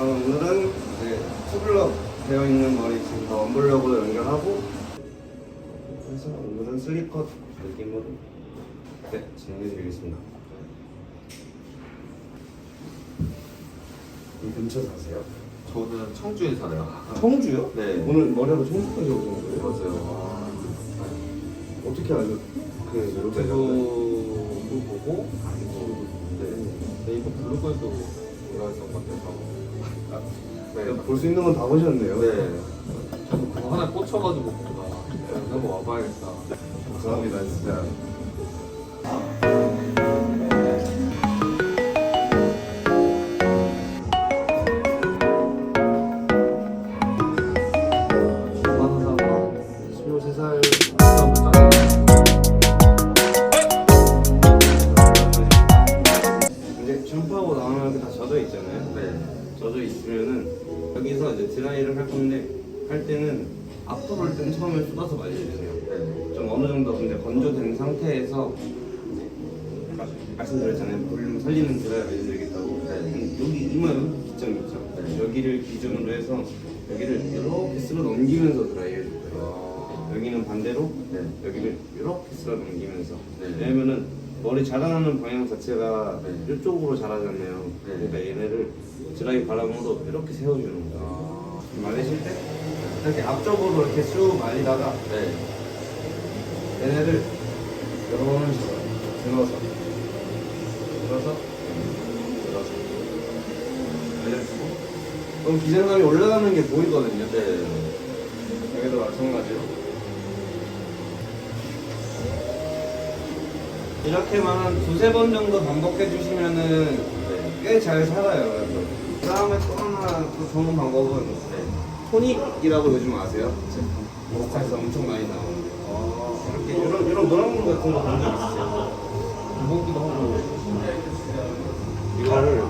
그럼 오늘은 이제 투블럭 되어 있는 머리 지금 다 원블럭으로 연결하고 그래서 오늘은 슬리컷 느낌으로 네 진행해 드리겠습니다. 이 근처 사세요? 저는 청주에 살아요. 청주요? 네. 오늘 머리하고 청주까지 오신 거예요? 맞아요. 어떻게 알고 그 이렇게 유튜브 보고 그리고 네. 네이버 블로그에도 올라왔던 것 같아서. 네. 볼수 있는 건 다 보셨네요. 네. 저도 그거 하나 꽂혀가지고 뭔가 한번 와봐야겠다. 감사합니다 진짜. 23살 이제 샴푸하고 나오면 이렇게 다 젖어 있잖아요. 네. 젖어 있으면은 여기서 이제 드라이를 할 건데 할 때는 앞으로 할 때는 처음에 쏟아서 말려주세요. 네. 좀 어느 정도 근데 건조된 상태에서 아까 말씀드렸잖아요. 볼륨 살리는 드라이 알려드리겠다고. 네. 여기 이마 여기 기점 있죠. 여기를 기준으로 해서 여기를 이렇게 쓸어 넘기면서 드라이 해줄 거예요. 아. 여기는 반대로 네. 여기를 이렇게 쓸어 넘기면서 네. 왜냐면은 머리 자라나는 방향 자체가 네. 이쪽으로 자라잖아요. 네. 그러니까 얘네를 드라이 바람으로 이렇게 세워주는 거예요. 아. 말리실 때 이렇게 앞쪽으로 이렇게 쭉 말리다가 네. 얘네를 이런 식으로 들어서 들어서 들어서 알려주고 그럼 기장감이 올라가는 게 보이거든요. 네. 여기도 마찬가지로 이렇게만 한 두세 번 정도 반복해 주시면은 네. 꽤잘 살아요. 그래서. 그 다음에 또 하나 또 좋은 방법은 토닉이라고 요즘 아세요? 모카에서 엄청 많이 나오는데 이렇게 이런 이런 노란 물 같은 거 본 적 있으세요? 무겁기도 하고 이거를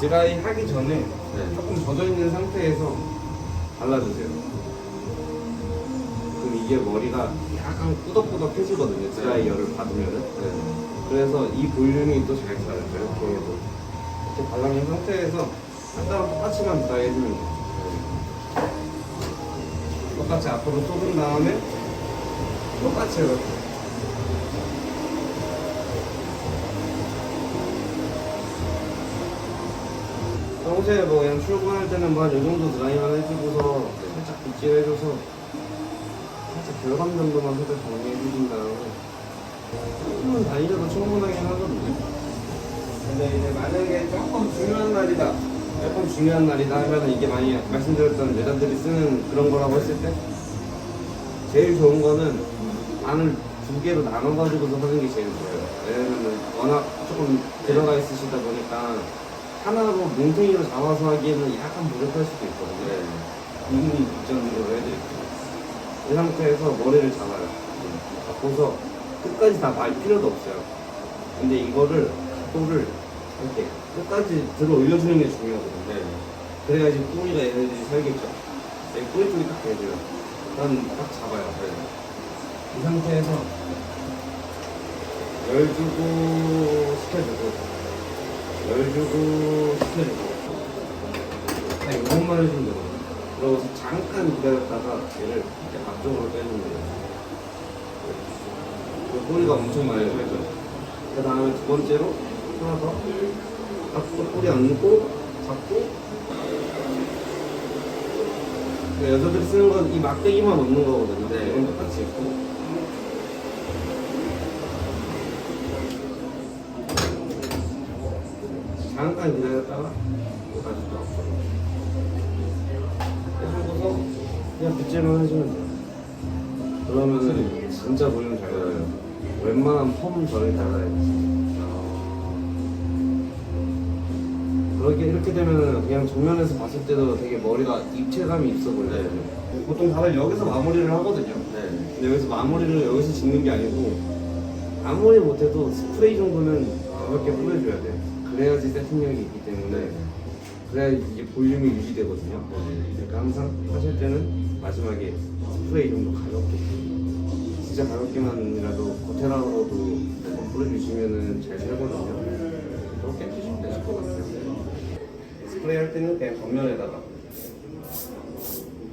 드라이 하기 전에 네. 조금 젖어 있는 상태에서 발라주세요. 그럼 이게 머리가 약간 꾸덕꾸덕해지거든요. 드라이어를 받으면은. 네. 그래서 이 볼륨이 또잘 살아요. 이렇게 해도. 이렇게 발라놓은 상태에서 아까랑 똑같이만 드라이 해주면 돼요. 똑같이 앞으로 쏟은 다음에 똑같이 이렇게. 평소에 뭐 그냥 출근할 때는 뭐이 정도 드라이만 해주고서 살짝 빗질 해줘서 살짝 결감 정도만 살짝 정리해주신 다음에 조금만 다니셔도 충분하긴 하거든요. 근데 이제 만약에 조금 중요한 날이다, 조금 중요한 날이다 하면 이게 많이 말씀드렸던 여자들이 쓰는 그런 거라고 했을 때 제일 좋은 거는 안을 두 개로 나눠가지고서 하는 게 제일 좋아요. 왜냐면은 워낙 조금 들어가 있으시다 보니까 하나로 뭉탱이로 잡아서 하기에는 약간 부족할 수도 있거든요. 이분이 입장으로 해드릴게요. 이 상태에서 머리를 잡아요. 잡고서 끝까지 다 말 필요도 없어요. 근데 이거를 각도를 이렇게 끝까지 들어 올려주는 게 중요하거든요. 네. 그래야지 뿌리가 얘네들이 살겠죠. 네, 뿌리 쪽이 딱 돼줘요. 일단 딱 잡아요. 네. 이 상태에서 열 주고 식혀주고 열 주고 식혀주고 딱 이것만 해주면 되거든요. 그러고서 잠깐 기다렸다가 얘를 이렇게 앞쪽으로 빼주면 돼요. 그 뿌리가 엄청 많이 살죠. 그 다음에 두 번째로 하나 더 앞쪽 뿌리 얹고 잡고 그 여자들이 쓰는 건 이 막대기만 없는 거거든요. 네. 이건 똑같이 있고. 잠깐 기다렸다가 또 앞으로. 그냥 빗질만 해주면 돼요. 그러면은 진짜 볼륨 잘 나요. 웬만한 펌 전에 잘라요. 그렇게 이렇게 되면은 그냥 정면에서 봤을 때도 되게 머리가 입체감이 있어 보여요. 보통 다들 여기서 마무리를 하거든요. 네. 근데 여기서 마무리를 여기서 짓는 게 아니고 아무리 못해도 스프레이 정도는 가볍게 뿌려줘야 돼요. 그래야지 세팅력이 있기 때문에 그래야 이게 볼륨이 유지되거든요. 그러니까 항상 하실 때는 마지막에 스프레이 정도 가볍게 진짜 가볍게만이라도 고테라로도 뿌려주시면은 잘 살거든요. 그렇게 해주시면 되실 것 같아요. 스프레이 할 때는 그냥 겉면에다가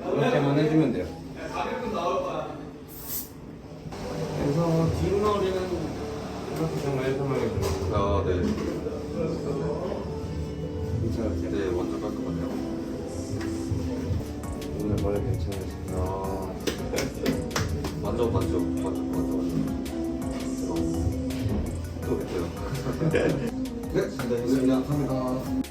이렇게만 해주면 돼요. 그래서 뒷머리는 이렇게 좀 깔끔하게 들어요. 아, 네. 괜찮으세요? 네, 완전 깔끔하네요. 오늘 머리 괜찮으세요? 아, 만져, 만져, 만져, 만져. 또 뵙게요. 네, 네, 알겠습니다. 감사합니다.